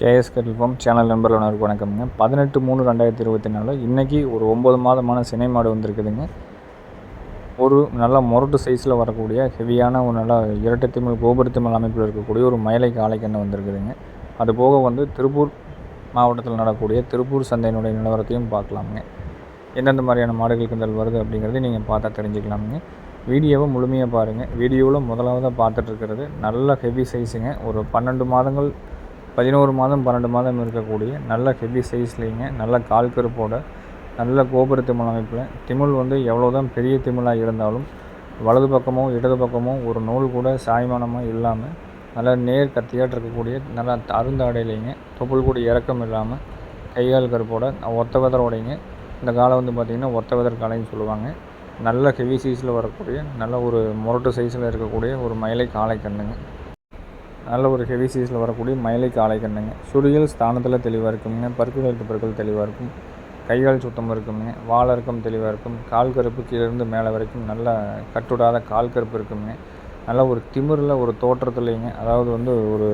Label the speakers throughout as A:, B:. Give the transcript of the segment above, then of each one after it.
A: KS கட்டில் form channel ஒன்று வணக்கம்ங்க. பதினெட்டு மூணு ரெண்டாயிரத்தி இருபத்தி நாலு. இன்றைக்கி ஒரு ஒம்பது மாதமான சினை மாடு வந்திருக்குதுங்க. ஒரு நல்ல முரட்டு சைஸில் வரக்கூடிய ஹெவியான ஒரு நல்ல இரட்டை திமிழ் கோபுர அமைப்பில் இருக்கக்கூடிய ஒரு மயிலை காலைக்கண்ணு வந்திருக்குதுங்க. அது போக வந்து திருப்பூர் மாவட்டத்தில் நடக்கக்கூடிய திருப்பூர் சந்தையினுடைய நிலவரத்தையும் பார்க்கலாமுங்க. எந்தெந்த மாதிரியான மாடுகள் கிண்டல் வருது அப்படிங்கிறது நீங்கள் பார்த்தா தெரிஞ்சுக்கலாமுங்க. வீடியோவை முழுமையாக பாருங்கள் வீடியோவில் முதலாவதாக பார்த்துட்ருக்கிறது நல்ல ஹெவி சைஸுங்க ஒரு பன்னெண்டு மாதங்கள் பதினோரு மாதம் பன்னெண்டு மாதம் இருக்கக்கூடிய நல்ல ஹெவி சைஸ்லேங்க நல்ல கால் கருப்போட நல்ல கோபுர திமிழ் அமைப்பில் திமிழ் வந்து எவ்வளோ தான் பெரிய திமிழாக இருந்தாலும் வலது பக்கமோ இடது பக்கமோ ஒரு நூல் கூட சாய்மானமாக இல்லாமல் நல்லா நேர் கத்தியாக இருக்கக்கூடிய நல்லா அருந்தாடையிலைங்க தொப்புள் கூட இறக்கம் இல்லாமல் கையால் கருப்போட ஒத்த வெதரோடைங்க. இந்த காலை வந்து பார்த்திங்கன்னா ஒத்த வெதர் காலைன்னு சொல்லுவாங்க. நல்ல ஹெவி சைஸில் வரக்கூடிய நல்ல ஒரு முரட்டு சைஸில் இருக்கக்கூடிய ஒரு மயிலை காளை கண்ணுங்க நல்ல ஒரு ஹெவி சீஸில் வரக்கூடிய மயிலை காலை கண்ணுங்க. சுடிகள் ஸ்தானத்தில் தெளிவாக இருக்குங்க பருக்கு எழுத்து தெளிவாக இருக்கும். கைகால் சுத்தம் இருக்குங்க வாழறக்கம் தெளிவாக இருக்கும். கால் கருப்பு கீழேருந்து மேலே வரைக்கும் நல்ல கட்டுடாத கால் கருப்பு இருக்குங்க நல்ல ஒரு திமிரில் ஒரு தோற்றத்துலேங்க. அதாவது வந்து ஒரு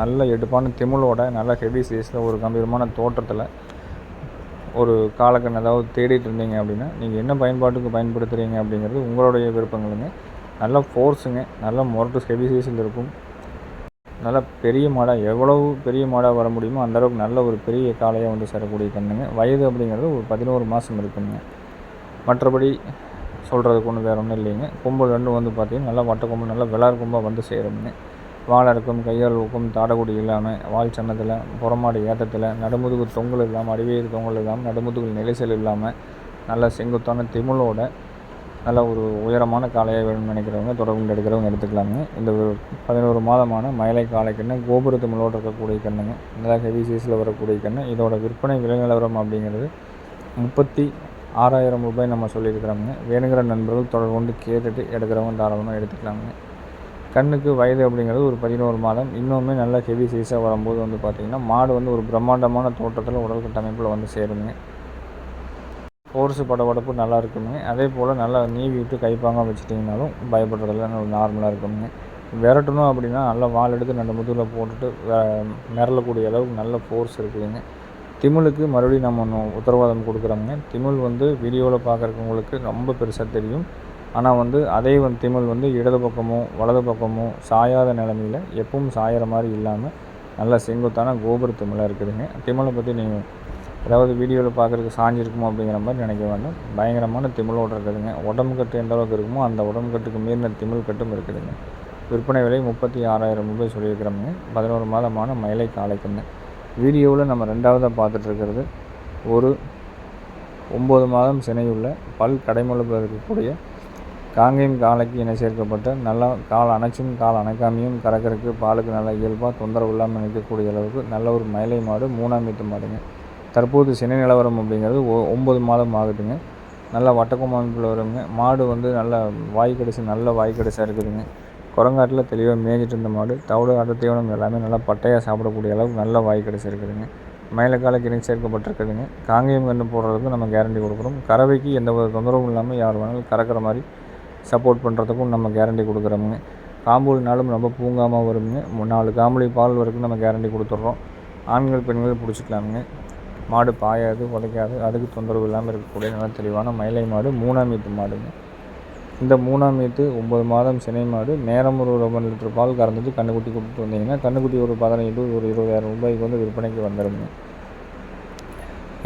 A: நல்ல எடுப்பான திமிழோட நல்ல ஹெவி சைஸில் ஒரு கம்பீரமான தோற்றத்தில் ஒரு காலக்கண் அதாவது தேடிட்டு இருந்தீங்க அப்படின்னா நீங்கள் என்ன பயன்பாட்டுக்கு பயன்படுத்துகிறீங்க அப்படிங்கிறது உங்களுடைய விருப்பங்களுங்க. நல்ல ஃபோர்ஸுங்க நல்ல முரட்டு ஹெவி சைஸில் இருக்கும். நல்ல பெரிய மாடாக எவ்வளவு பெரிய மாடாக வர முடியுமோ அந்தளவுக்கு நல்ல ஒரு பெரிய காளையாக வந்து சேரக்கூடிய கண்ணுங்க. வயது அப்படிங்கிறது ஒரு பதினோரு மாதம் இருக்குங்க மற்றபடி சொல்கிறதுக்கு ஒன்றும் வேறு ஒன்றும் இல்லைங்க. கொம்பு ரெண்டும் வந்து பார்த்திங்கன்னா நல்லா வட்ட கொம்பு நல்லா விளார் கொம்பாக வந்து சேரும்னு வால் இருக்கும் கையால் ஊக்கம் தாடகுடி இல்லாமல் வால் சன்னத்தில் புறமாடு ஏற்றத்தில் நடுமுதுகு தொங்கல் இல்லாமல் அடிவேறு தொங்கல் இல்லாமல் நடுமுதுகு நிலைசல் இல்லாமல் நல்ல செங்குத்தான திமிழோட நல்ல ஒரு உயரமான காளையாக வேணும்னு நினைக்கிறவங்க தொடர்பு எடுக்கிறவங்க எடுத்துக்கலாங்க. இந்த ஒரு பதினோரு மாதமான மயிலை காளை கண்ணு கோபுரத்து திமிழோடு இருக்கக்கூடிய கண்ணுங்க நல்லா ஹெவி சைஸில் வரக்கூடிய கண்ணு இதோட விற்பனை விலை நிலவரம் அப்படிங்கிறது முப்பத்தி ஆறாயிரம் ரூபாய் நம்ம சொல்லியிருக்கிறோங்க. வேணுங்கிற நண்பர்கள் தொடர்பு கொண்டு கேட்டுட்டு எடுக்கிறவங்க தாராளமாக எடுத்துக்கலாங்க. கண்ணுக்கு வயது அப்படிங்கிறது ஒரு பதினோரு மாதம். இன்னுமே நல்ல ஹெவி சைஸாக வரும்போது வந்து பார்த்திங்கன்னா மாடு வந்து ஒரு பிரம்மாண்டமான தோட்டத்தில் உடல் கட்டமைப்பில் வந்து சேருங்க. ஃபோர்ஸு படபடப்பு நல்லா இருக்குங்க அதே போல் நல்லா நீவி விட்டு கைப்பாங்க வச்சுட்டிங்கனாலும் பயப்படுறதுல நார்மலாக இருக்குங்க விரட்டணும் அப்படின்னா நல்லா வால் எடுத்து ரெண்டு முதுகில் போட்டுட்டு மிரளக்கூடிய அளவுக்கு நல்ல ஃபோர்ஸ் இருக்குதுங்க. திமிழுக்கு மறுபடியும் நம்ம ஒன்று உத்தரவாதம் கொடுக்குறோங்க திமிழ் வந்து வீடியோவில் பார்க்குறவங்களுக்கு ரொம்ப பெருசாக தெரியும். ஆனால் வந்து அதே வந்து திமிழ் வந்து இடது பக்கமோ வலது பக்கமோ சாயாத நிலமையில் எப்பவும் சாயிற மாதிரி இல்லாமல் நல்ல செங்குத்தான கோபுர திமிழாக இருக்குதுங்க. திமிழை பற்றி நீங்கள் அதாவது வீடியோவில் பார்க்குறதுக்கு சாஞ்சிருக்குமோ அப்படிங்கிற மாதிரி நினைக்க வேண்டும். பயங்கரமான திமிழோடு இருக்குதுங்க. உடம்பு கட்டு எந்த அளவுக்கு இருக்குமோ அந்த உடம்பு கட்டுக்கு மீறின திமிழ் கட்டும் இருக்குதுங்க. விற்பனை விலை முப்பத்தி ஆறாயிரம் ரூபாய் சொல்லியிருக்கிறோமுங்க. பதினோரு மாதமான மயிலை காலைக்குங்க வீடியோவில் நம்ம ரெண்டாவதாக பார்த்துட்ருக்கிறது ஒரு ஒம்பது மாதம் சினையுள்ள பல் கடைமுளப்பில் இருக்கக்கூடிய காங்கேயம் காலைக்கு இணை சேர்க்கப்பட்ட நல்லா கால் அணைச்சும் கால் அணைக்காமையும் கறக்கறக்கு பாலுக்கு நல்லா இயல்பாக தொந்தரவு இல்லாமல் நிற்கக்கூடிய அளவுக்கு நல்ல ஒரு மயிலை மாடு மூணாம் வீட்டு மாடுங்க. தற்போது சினை நிலவரம் அப்படிங்கிறது ஒ ஒம்பது மாதம் ஆகுதுங்க. நல்லா வட்டக்கொம்பு அமைப்பில் வருங்க. மாடு வந்து நல்ல வாய் கடைசி நல்ல வாய் கடைசியாக இருக்குதுங்க. குரங்காட்டில் தெளிவாக மேய்ஞ்சிட்டு இருந்த மாடு தவிடு அடத்தீவனம் எல்லாமே நல்லா பட்டையாக சாப்பிடக்கூடிய அளவுக்கு நல்ல வாய் கடைசி இருக்குதுங்க. கால கிணறு சேர்க்கப்பட்டிருக்குதுங்க. காங்கேயம் கன்று போடுறதுக்கு நம்ம கேரண்டி கொடுக்குறோம். கறவைக்கு எந்த ஒரு தொந்தரவும் இல்லாமல் யார் வேணாலும் கறக்கிற மாதிரி சப்போர்ட் பண்ணுறதுக்கும் நம்ம கேரண்டி கொடுக்குறோமுங்க. காம்புலினாலும் ரொம்ப பூங்காமல் வருங்க. நாலு காம்புலி பால் வரைக்கும் நம்ம கேரண்டி கொடுத்துட்றோம். ஆண்கள் பெண்கள் பிடிச்சிக்கலாமுங்க. மாடு பாயாது உழைக்காது அதுக்கு தொந்தரவு இல்லாமல் இருக்கக்கூடிய நல்ல தெளிவான மயிலை மாடு மூணாம் ஈத்து மாடுங்க. இந்த மூணாம் ஈத்து ஒம்பது மாதம் சினை மாடு நேரம் ஒரு ரொம்ப லிட்டர் பால் கறந்துட்டு கண்ணுக்குட்டி கொடுத்துட்டு வந்தீங்கன்னா கண்ணுக்குட்டி ஒரு பதினைந்து ஒரு இருபதாயிரம் ரூபாய்க்கு வந்து விற்பனைக்கு வந்துடுங்க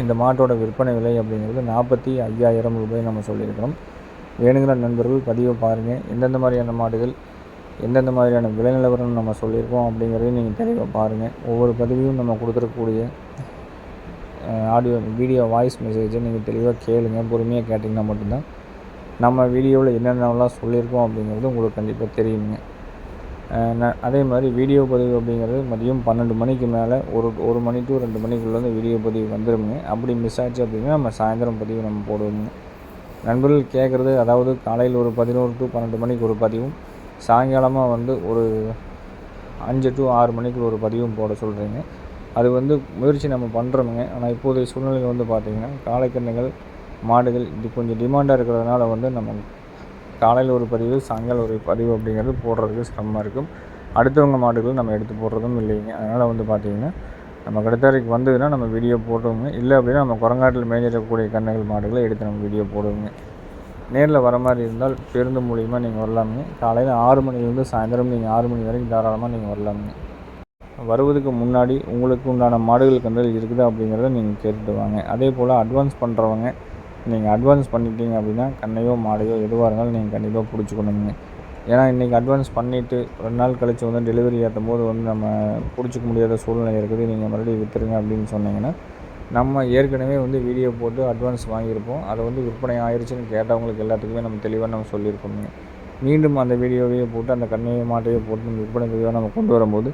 A: இந்த மாட்டோட விற்பனை விலை அப்படிங்கிறது நாற்பத்தி ஐயாயிரம் ரூபாய் நம்ம சொல்லியிருக்கிறோம். வேணுங்கிற நண்பர்கள் பதிவை பாருங்கள் எந்தெந்த மாதிரியான மாடுகள் எந்தெந்த மாதிரியான விலை நிலவரம் நம்ம சொல்லியிருக்கோம் அப்படிங்கிறதையும் நீங்கள் தெளிவாக பாருங்கள் ஒவ்வொரு பதிவையும் நம்ம கொடுத்துருக்கக்கூடிய ஆடியோ வீடியோ வாய்ஸ் மெசேஜை நீங்கள் தெளிவாக கேளுங்க பொறுமையாக கேட்டிங்கன்னா மட்டும்தான் நம்ம வீடியோவில் என்னென்னலாம் சொல்லியிருக்கோம் அப்படிங்கிறது உங்களுக்கு கண்டிப்பாக தெரியுங்க. அதே மாதிரி வீடியோ பதிவு அப்படிங்கிறது மதியம் பன்னெண்டு மணிக்கு மேலே ஒரு ஒரு மணி டு ரெண்டு மணிக்குள்ளே வந்து வீடியோ பதிவு வந்துடுங்க அப்படி மிஸ் ஆச்சு அப்படின்னா நம்ம சாயந்தரம் பதிவு நம்ம போடுவோங்க. நண்பர்கள் கேட்குறது அதாவது காலையில் ஒரு பதினோரு டு பன்னெண்டு மணிக்கு ஒரு பதிவும் சாயங்காலமாக வந்து ஒரு அஞ்சு டு ஆறு மணிக்குள்ள ஒரு பதிவும் போட சொல்கிறீங்க அது வந்து முயற்சி நம்ம பண்ணுறோமுங்க ஆனால் இப்போதைய சூழ்நிலையில் வந்து பார்த்திங்கன்னா காளைக்கன்றுகள் மாடுகள் இது கொஞ்சம் டிமாண்டாக இருக்கிறதுனால வந்து நம்ம காலையில் ஒரு பதிவு சாயங்காலம் ஒரு பதிவு அப்படிங்கிறது போடுறதுக்கு சிரமமாக இருக்கும். அடுத்தவங்க மாடுகள் நம்ம எடுத்து போடுறதும் இல்லைங்க. அதனால் வந்து பார்த்திங்கன்னா நம்ம கடைத்தாரிக்கு வந்ததுன்னா நம்ம வீடியோ போடுவோங்க இல்லை அப்படின்னா நம்ம குரங்காட்டில் மேஞ்சிடக்கூடிய கன்றுகள் மாடுகளை எடுத்து நம்ம வீடியோ போடுவோங்க நேரில் வர மாதிரி இருந்தால் பேருந்து மூலிமா நீங்கள் வரலாமுங்க. காலையில் ஆறு மணிலேருந்து சாயந்தரம் நீங்கள் ஆறு மணி வரைக்கும் தாராளமாக நீங்கள் வரலாமுங்க. வருவதுக்கு முன்னாடி உங்களுக்கு உண்டான மாடுகள் கன்றுகள் இருக்குது அப்படிங்கிறத நீங்கள் கேட்டுட்டு வாங்க. அதே போல் அட்வான்ஸ் பண்ணுறவங்க நீங்கள் அட்வான்ஸ் பண்ணிட்டீங்க அப்படின்னா கண்ணையோ மாடையோ எதுவாக இருந்தாலும் நீங்கள் கண்டிப்பாக பிடிச்சிக்கணுங்க. ஏன்னா இன்றைக்கி அட்வான்ஸ் பண்ணிவிட்டு ரெண்டு நாள் கழித்து வந்து டெலிவரி ஏற்றும் போது வந்து நம்ம பிடிச்சிக்க முடியாத சூழ்நிலை இருக்குது. நீங்கள் மறுபடியும் விற்றுருங்க அப்படின்னு சொன்னீங்கன்னா நம்ம ஏற்கனவே வந்து வீடியோ போட்டு அட்வான்ஸ் வாங்கியிருப்போம். அதை வந்து விற்பனை ஆயிடுச்சுன்னு கேட்டவங்களுக்கு எல்லாத்துக்குமே நம்ம தெளிவாக நம்ம சொல்லியிருப்போங்க மீண்டும் அந்த வீடியோவையே போட்டு அந்த கண்ணையை மாட்டையே போட்டு விற்பனை தெளிவாக நம்ம கொண்டு வரும்போது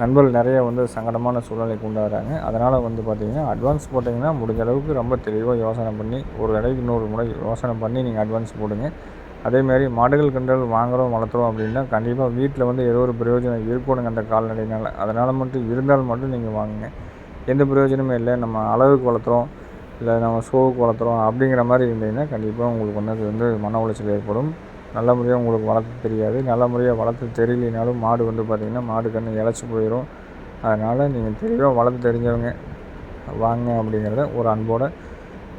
A: நண்பர்கள் நிறைய வந்து சங்கடமான சூழ்நிலைக்கு உண்டாகிறாங்க அதனால் வந்து பார்த்திங்கன்னா அட்வான்ஸ் போட்டிங்கன்னா முடிஞ்ச அளவுக்கு ரொம்ப தெளிவாக யோசனை பண்ணி ஒரு தடவைக்கு இன்னொரு முறை யோசனை பண்ணி நீங்கள் அட்வான்ஸ் போடுங்க. அதேமாரி மாடுகள் கன்றுகள் வாங்குகிறோம் வளர்த்துறோம் அப்படின்னா கண்டிப்பாக வீட்டில் வந்து ஏதோ ஒரு பிரயோஜனம் இருக்கணுங்க அந்த கால்நடைனால். அதனால் மட்டும் இருந்தால் மட்டும் நீங்கள் வாங்குங்க. எந்த பிரயோஜனமே இல்லை. நம்ம அளவுக்கு வளர்த்துறோம் இல்லை நம்ம ஷோவுக்கு வளர்த்துறோம் அப்படிங்கிற மாதிரி இருந்தீங்கன்னா கண்டிப்பாக உங்களுக்கு வந்து அது வந்து மன உளைச்சல் ஏற்படும். நல்ல முறையாக உங்களுக்கு வளர்த்து தெரியாது. நல்ல முறையாக வளர்த்து தெரியலினாலும் மாடு வந்து பார்த்திங்கன்னா மாடு கன்று இழைச்சி போயிடும் அதனால் நீங்கள் தெளிவாக வளர்த்து தெரிஞ்சவங்க வாங்க அப்படிங்கிறத ஒரு அன்போடு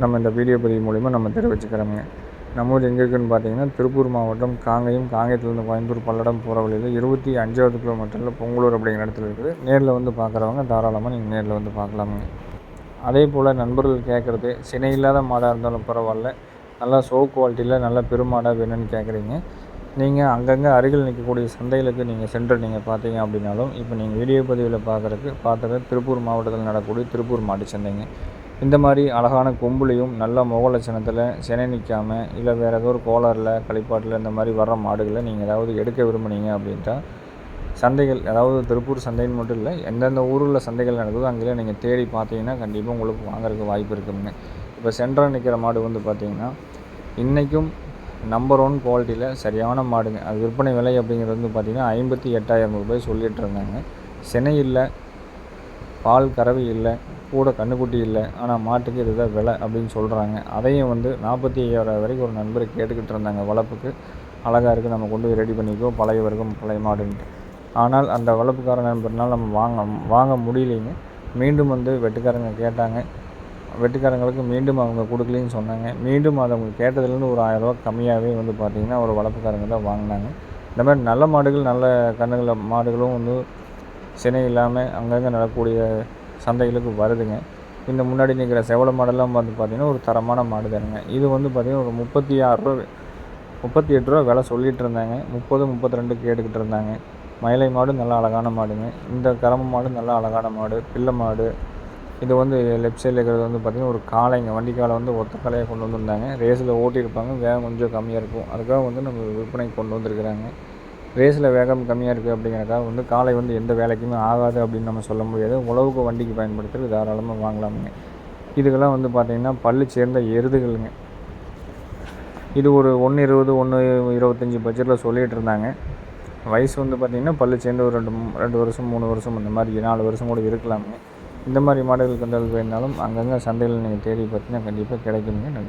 A: நம்ம இந்த வீடியோ பதிவு மூலிமா நம்ம தெரிவிச்சுக்கிறோங்க நம்ம ஊர் எங்கே இருக்குதுன்னு பார்த்தீங்கன்னா திருப்பூர் மாவட்டம் காங்கயம். காங்கயத்துலேருந்து கோயம்புத்தூர் பல்லடம் போகிற வழியில் இருபத்தி அஞ்சாவது கிலோமீட்டரில் பொங்கலூர் அப்படிங்கிற இடத்துல இருக்குது. நேரில் வந்து பார்க்குறவங்க தாராளமாக நீங்கள் நேரில் வந்து பார்க்கலாமுங்க அதே போல் நண்பர்கள் கேட்குறது சினை இல்லாத மாடாக இருந்தாலும் பரவாயில்ல. நல்லா ஷோ குவாலிட்டியில் நல்ல பெருமாடாக வேணும்னு கேட்குறீங்க நீங்கள் அங்கங்கே அருகில் நிற்கக்கூடிய சந்தைகளுக்கு நீங்கள் சென்று நீங்கள் பார்த்தீங்க அப்படின்னாலும் இப்போ நீங்கள் வீடியோ பதிவில் பார்க்குறதுக்கு பார்த்தது திருப்பூர் மாவட்டத்தில் நடக்கக்கூடிய திருப்பூர் மாட்டு சந்தைங்க. இந்த மாதிரி அழகான கொம்புலையும் நல்ல முகலட்சணத்தில் சினை நிற்காமல் இல்லை வேறு ஏதோ ஒரு கோளாறில் களிப்பாட்டில் இந்த மாதிரி வர்ற மாடுகளை நீங்கள் ஏதாவது எடுக்க விரும்புனீங்க அப்படின்ட்டா சந்தைகள் அதாவது திருப்பூர் சந்தைன்னு மட்டும் இல்லை எந்தெந்த ஊரில் சந்தைகள் நடக்குதோ அங்கேயே நீங்கள் தேடி பார்த்தீங்கன்னா கண்டிப்பாக உங்களுக்கு வாங்குறதுக்கு வாய்ப்பு இருக்குங்க. இப்போ சென்டராக நிற்கிற மாடு வந்து பார்த்திங்கன்னா இன்றைக்கும் நம்பர் ஒன் குவாலிட்டியில் சரியான மாடுங்க அது விற்பனை விலை அப்படிங்கிறது வந்து பார்த்திங்கன்னா ஐம்பத்தி எட்டாயிரம் ரூபாய் சொல்லிகிட்டு இருந்தாங்க. சினை இல்லை பால் கறவை இல்லை கூட கண்ணுக்குட்டி இல்லை. ஆனால் மாட்டுக்கு இதுதான் விலை அப்படின்னு சொல்கிறாங்க அதையும் வந்து நாற்பத்தி ஐயாயிரம் வரைக்கும் ஒரு நண்பர் கேட்டுக்கிட்டு இருந்தாங்க வளர்ப்புக்கு. அழகாக இருக்குது நம்ம கொண்டு போய் ரெடி பண்ணிக்குவோம். பழைய வர்க்கம் பழைய மாடுன்ட்டு. ஆனால் அந்த வளர்ப்புக்கார நண்பர்னால் நம்ம வாங்க வாங்க முடியலைங்க. மீண்டும் வந்து வெட்டுக்காரங்க கேட்டாங்க. வெட்டுக்காரங்களுக்கு மீண்டும் அவங்க கொடுக்கலன்னு சொன்னாங்க. மீண்டும் அதை அவங்க கேட்டதுலேருந்து ஒரு ஆயிரரூவா கம்மியாகவே வந்து பார்த்திங்கன்னா ஒரு வளர்ப்புக்காரங்க தான் வாங்கினாங்க. இந்த மாதிரி நல்ல மாடுகள் நல்ல கண்ணுகளை மாடுகளும் வந்து சினை இல்லாமல் அங்கங்கே நடக்கக்கூடிய சந்தைகளுக்கு வருதுங்க. இந்த முன்னாடி நிற்கிற செவல மாடெல்லாம் வந்து பார்த்திங்கன்னா ஒரு தரமான மாடு தானுங்க. இது வந்து பார்த்திங்கன்னா ஒரு முப்பத்தி ஆறுரூவா முப்பத்தி எட்டு ரூபா விலை சொல்லிகிட்டு இருந்தாங்க. முப்பது முப்பத்தி ரெண்டு கேட்டுக்கிட்டு இருந்தாங்க. மயிலை மாடு நல்லா அழகான மாடுங்க. இந்த கரம மாடு நல்லா அழகான மாடு பிள்ளை மாடு இது வந்து லெஃப்ட் சைடில் இருக்கிறது வந்து பார்த்திங்கன்னா ஒரு காளைங்க வண்டி காலை வந்து ஒத்த காலையாக கொண்டு வந்திருந்தாங்க. ரேஸில் ஓட்டியிருப்பாங்க. வேகம் கொஞ்சம் கம்மியாக இருக்கும். அதுக்காக வந்து நம்ம விற்பனைக்கு கொண்டு வந்திருக்கிறாங்க. ரேஸில் வேகம் கம்மியாக இருக்குது அப்படிங்கிறக்காக வந்து காலை வந்து எந்த வேலைக்குமே ஆகாது அப்படின்னு நம்ம சொல்ல முடியாது. உழவுக்கு வண்டிக்கு பயன்படுத்துறது தாராளமாக வாங்கலாமுங்க. இதுக்கெல்லாம் வந்து பார்த்திங்கன்னா பல்லு சேர்ந்த எருதுகளுங்க. இது ஒரு ஒன்று இருபது ஒன்று இருபத்தஞ்சி பட்ஜெட்டில் சொல்லிகிட்டு இருந்தாங்க. வயசு வந்து பார்த்திங்கன்னா பல்லு சேர்ந்து ஒரு ரெண்டு ரெண்டு வருஷம் மூணு வருஷம் இந்த மாதிரி நாலு வருஷம் கூட இருக்கலாமுங்க. இந்த மாதிரி மாடல்கள் கன்றுகள் வேணுனாலும் அங்கங்கே சந்தையில் நீங்கள் தேடி பார்த்தீங்கன்னா கண்டிப்பாக கிடைக்குங்க நன்றி.